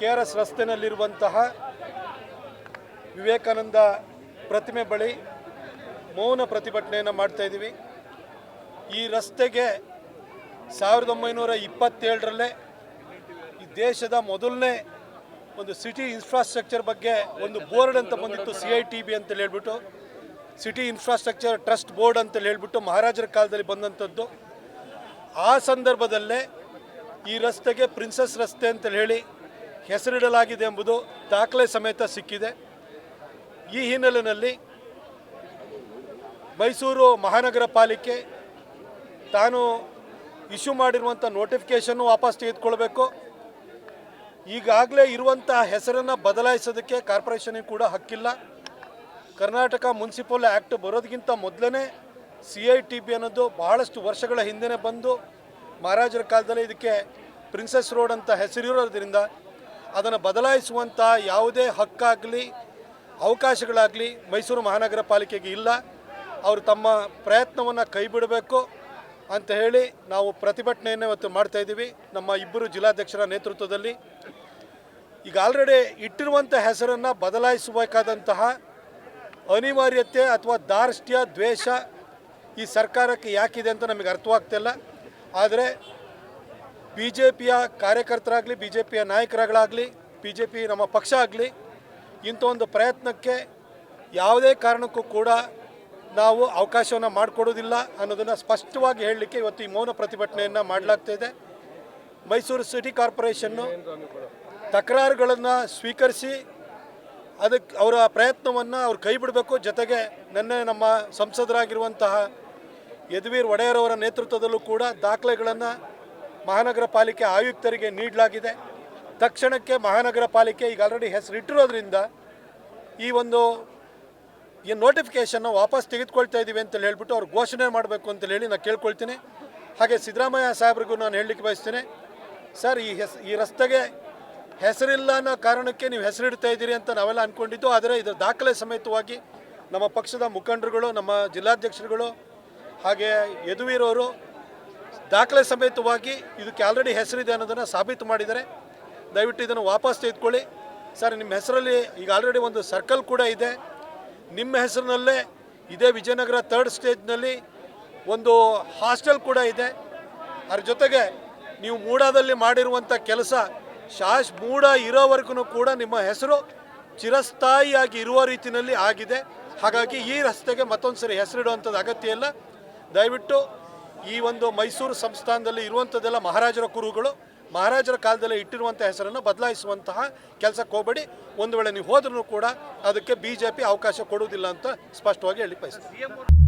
K R S ರಸ್ತೆಯಲ್ಲಿರುವಂತಹ ವಿವೇಕಾನಂದ ಪ್ರತಿಮೆ ಬಳಿ ಮೌನ ಪ್ರತಿಭಟನೆಯನ್ನು ಮಾಡ್ತಾ ಇದ್ದೀವಿ. ಈ ರಸ್ತೆಗೆ ಸಾವಿರದ ಒಂಬೈನೂರ ಇಪ್ಪತ್ತೇಳರಲ್ಲೇ ಈ ದೇಶದ ಮೊದಲನೇ ಒಂದು ಸಿಟಿ ಇನ್ಫ್ರಾಸ್ಟ್ರಕ್ಚರ್ ಬಗ್ಗೆ ಒಂದು ಬೋರ್ಡ್ ಅಂತ ಬಂದಿತ್ತು, ಸಿ ಐ ಟಿ ಬಿ ಅಂತೇಳಿ ಹೇಳ್ಬಿಟ್ಟು. ಸಿಟಿ ಇನ್ಫ್ರಾಸ್ಟ್ರಕ್ಚರ್ ಟ್ರಸ್ಟ್ ಬೋರ್ಡ್ ಅಂತೇಳಿ ಹೇಳ್ಬಿಟ್ಟು ಮಹಾರಾಜರ ಕಾಲದಲ್ಲಿ ಬಂದಂಥದ್ದು. ಆ ಸಂದರ್ಭದಲ್ಲೇ ಈ ರಸ್ತೆಗೆ ಪ್ರಿನ್ಸಸ್ ರಸ್ತೆ ಅಂತೇಳಿ ಹೇಳಿ ಹೆಸರಿಡಲಾಗಿದೆ ಎಂಬುದು ದಾಖಲೆ ಸಮೇತ ಸಿಕ್ಕಿದೆ. ಈ ಹಿನ್ನೆಲೆಯಲ್ಲಿ ಮೈಸೂರು ಮಹಾನಗರ ಪಾಲಿಕೆ ತಾನು ಇಶ್ಯೂ ಮಾಡಿರುವಂಥ ನೋಟಿಫಿಕೇಷನ್ನು ವಾಪಸ್ ತೆಗೆದುಕೊಳ್ಬೇಕು. ಈಗಾಗಲೇ ಇರುವಂಥ ಹೆಸರನ್ನು ಬದಲಾಯಿಸೋದಕ್ಕೆ ಕಾರ್ಪೊರೇಷನಿಗೆ ಕೂಡ ಹಕ್ಕಿಲ್ಲ. ಕರ್ನಾಟಕ ಮುನ್ಸಿಪಲ್ ಆ್ಯಕ್ಟ್ ಬರೋದಕ್ಕಿಂತ ಮೊದಲನೇ ಸಿ ಐ ಟಿ ಬಿ ಅನ್ನೋದು ಬಹಳಷ್ಟು ವರ್ಷಗಳ ಹಿಂದೆನೇ ಬಂದು ಮಹಾರಾಜರ ಕಾಲದಲ್ಲಿ ಇದಕ್ಕೆ ಪ್ರಿನ್ಸೆಸ್ ರೋಡ್ ಅಂತ ಹೆಸರಿರೋದ್ರಿಂದ ಅದನ್ನು ಬದಲಾಯಿಸುವಂಥ ಯಾವುದೇ ಹಕ್ಕಾಗಲಿ, ಅವಕಾಶಗಳಾಗಲಿ ಮೈಸೂರು ಮಹಾನಗರ ಪಾಲಿಕೆಗೆ ಇಲ್ಲ. ಅವರು ತಮ್ಮ ಪ್ರಯತ್ನವನ್ನು ಕೈ ಬಿಡಬೇಕು ಅಂತ ಹೇಳಿ ನಾವು ಪ್ರತಿಭಟನೆಯನ್ನು ಇವತ್ತು ಮಾಡ್ತಾ ಇದ್ದೀವಿ. ನಮ್ಮ ಇಬ್ಬರು ಜಿಲ್ಲಾಧ್ಯಕ್ಷರ ನೇತೃತ್ವದಲ್ಲಿ. ಈಗ ಆಲ್ರೆಡಿ ಇಟ್ಟಿರುವಂಥ ಹೆಸರನ್ನು ಬದಲಾಯಿಸಬೇಕಾದಂತಹ ಅನಿವಾರ್ಯತೆ ಅಥವಾ ದಾರ್ಷ್ಟ್ಯ, ದ್ವೇಷ ಈ ಸರ್ಕಾರಕ್ಕೆ ಯಾಕಿದೆ ಅಂತ ನಮಗೆ ಅರ್ಥವಾಗ್ತಿಲ್ಲ. ಆದರೆ ಬಿ ಜೆ ಪಿಯ ಕಾರ್ಯಕರ್ತರಾಗಲಿ ಬಿ ಜೆ ಪಿಯ ನಾಯಕರುಗಳಾಗಲಿ ಬಿ ಜೆ ಪಿ ನಮ್ಮ ಪಕ್ಷ ಆಗಲಿ, ಇಂಥ ಒಂದು ಪ್ರಯತ್ನಕ್ಕೆ ಯಾವುದೇ ಕಾರಣಕ್ಕೂ ಕೂಡ ನಾವು ಅವಕಾಶವನ್ನು ಮಾಡಿಕೊಡೋದಿಲ್ಲ ಅನ್ನೋದನ್ನು ಸ್ಪಷ್ಟವಾಗಿ ಹೇಳಲಿಕ್ಕೆ ಇವತ್ತು ಈ ಮೌನ ಪ್ರತಿಭಟನೆಯನ್ನು ಮಾಡಲಾಗ್ತಾ ಇದೆ. ಮೈಸೂರು ಸಿಟಿ ಕಾರ್ಪೊರೇಷನ್ನು ತಕರಾರುಗಳನ್ನು ಸ್ವೀಕರಿಸಿ ಅದಕ್ಕೆ ಅವರ ಪ್ರಯತ್ನವನ್ನು ಅವ್ರು ಕೈ ಬಿಡಬೇಕು ಜೊತೆಗೆ ನಿನ್ನೆ ನಮ್ಮ ಸಂಸದರಾಗಿರುವಂತಹ ಯದುವೀರ್ ಅವರ ನೇತೃತ್ವದಲ್ಲೂ ಕೂಡ ದಾಖಲೆಗಳನ್ನು ಮಹಾನಗರ ಪಾಲಿಕೆ ಆಯುಕ್ತರಿಗೆ ನೀಡಲಾಗಿದೆ. ತಕ್ಷಣಕ್ಕೆ ಮಹಾನಗರ ಪಾಲಿಕೆ ಈಗ ಆಲ್ರೆಡಿ ಹೆಸರಿಟ್ಟಿರೋದ್ರಿಂದ ಈ ಒಂದು ಈ ನೋಟಿಫಿಕೇಶನ್ನ ವಾಪಸ್ ತೆಗೆದುಕೊಳ್ತಾ ಇದ್ದೀವಿ ಅಂತೇಳಿ ಹೇಳ್ಬಿಟ್ಟು ಅವ್ರು ಘೋಷಣೆ ಮಾಡಬೇಕು ಅಂತ ಹೇಳಿ ನಾನು ಕೇಳ್ಕೊಳ್ತೀನಿ. ಹಾಗೆ ಸಿದ್ದರಾಮಯ್ಯ ಸಾಹೇಬ್ರಿಗೂ ನಾನು ಹೇಳಲಿಕ್ಕೆ ಬಯಸ್ತೀನಿ. ಸರ್, ಈ ಹೆಸ್, ಈ ರಸ್ತೆಗೆ ಹೆಸರಿಲ್ಲ ಅನ್ನೋ ಕಾರಣಕ್ಕೆ ನೀವು ಹೆಸರಿಡ್ತಾ ಇದ್ದೀರಿ ಅಂತ ನಾವೆಲ್ಲ ಅಂದ್ಕೊಂಡಿದ್ದು ಆದರೆ ಇದರ ದಾಖಲೆ ಸಮೇತವಾಗಿ ನಮ್ಮ ಪಕ್ಷದ ಮುಖಂಡರುಗಳು, ನಮ್ಮ ಜಿಲ್ಲಾಧ್ಯಕ್ಷರುಗಳು, ಹಾಗೆ ಯದುವೀರವರು ದಾಖಲೆ ಸಮೇತವಾಗಿ ಇದಕ್ಕೆ ಆಲ್ರೆಡಿ ಹೆಸರಿದೆ ಅನ್ನೋದನ್ನು ಸಾಬೀತು ಮಾಡಿದ್ದಾರೆ. ದಯವಿಟ್ಟು ಇದನ್ನು ವಾಪಸ್ ತೆಗೆದುಕೊಳ್ಳಿ. ಸರ್, ನಿಮ್ಮ ಹೆಸರಲ್ಲಿ ಈಗ ಆಲ್ರೆಡಿ ಒಂದು ಸರ್ಕಲ್ ಕೂಡ ಇದೆ. ನಿಮ್ಮ ಹೆಸರಿನಲ್ಲೇ ಇದೇ ವಿಜಯನಗರ ತರ್ಡ್ ಸ್ಟೇಜ್ನಲ್ಲಿ ಒಂದು ಹಾಸ್ಟೆಲ್ ಕೂಡ ಇದೆ. ಅದ್ರ ಜೊತೆಗೆ ನೀವು ಮೂಡಾದಲ್ಲಿ ಮಾಡಿರುವಂಥ ಕೆಲಸ ಶಾಶ್ ಮೂಡ ಇರೋವರೆಗೂ ಕೂಡ ನಿಮ್ಮ ಹೆಸರು ಚಿರಸ್ಥಾಯಿಯಾಗಿ ಇರುವ ರೀತಿಯಲ್ಲಿ ಆಗಿದೆ. ಹಾಗಾಗಿ ಈ ರಸ್ತೆಗೆ ಮತ್ತೊಂದು ಸರಿ ಹೆಸರಿಡುವಂಥದ್ದು ಅಗತ್ಯ ಇಲ್ಲ. ದಯವಿಟ್ಟು ಈ ಒಂದು ಮೈಸೂರು ಸಂಸ್ಥಾನದಲ್ಲಿ ಇರುವಂಥದ್ದೆಲ್ಲ ಮಹಾರಾಜರ ಕುರುಗಳು ಮಹಾರಾಜರ ಕಾಲದಲ್ಲಿ ಇಟ್ಟಿರುವಂಥ ಹೆಸರನ್ನು ಬದಲಾಯಿಸುವಂತಹ ಕೆಲಸಕ್ಕೆ ಹೋಗಬೇಡಿ ಒಂದು ವೇಳೆ ನೀವು ಹೋದ್ರೂ ಕೂಡ ಅದಕ್ಕೆ ಬಿ ಜೆ ಪಿ ಅವಕಾಶ ಕೊಡುವುದಿಲ್ಲ ಅಂತ ಸ್ಪಷ್ಟವಾಗಿ ಹೇಳಿ ಬಯಸ್ತೀನಿ.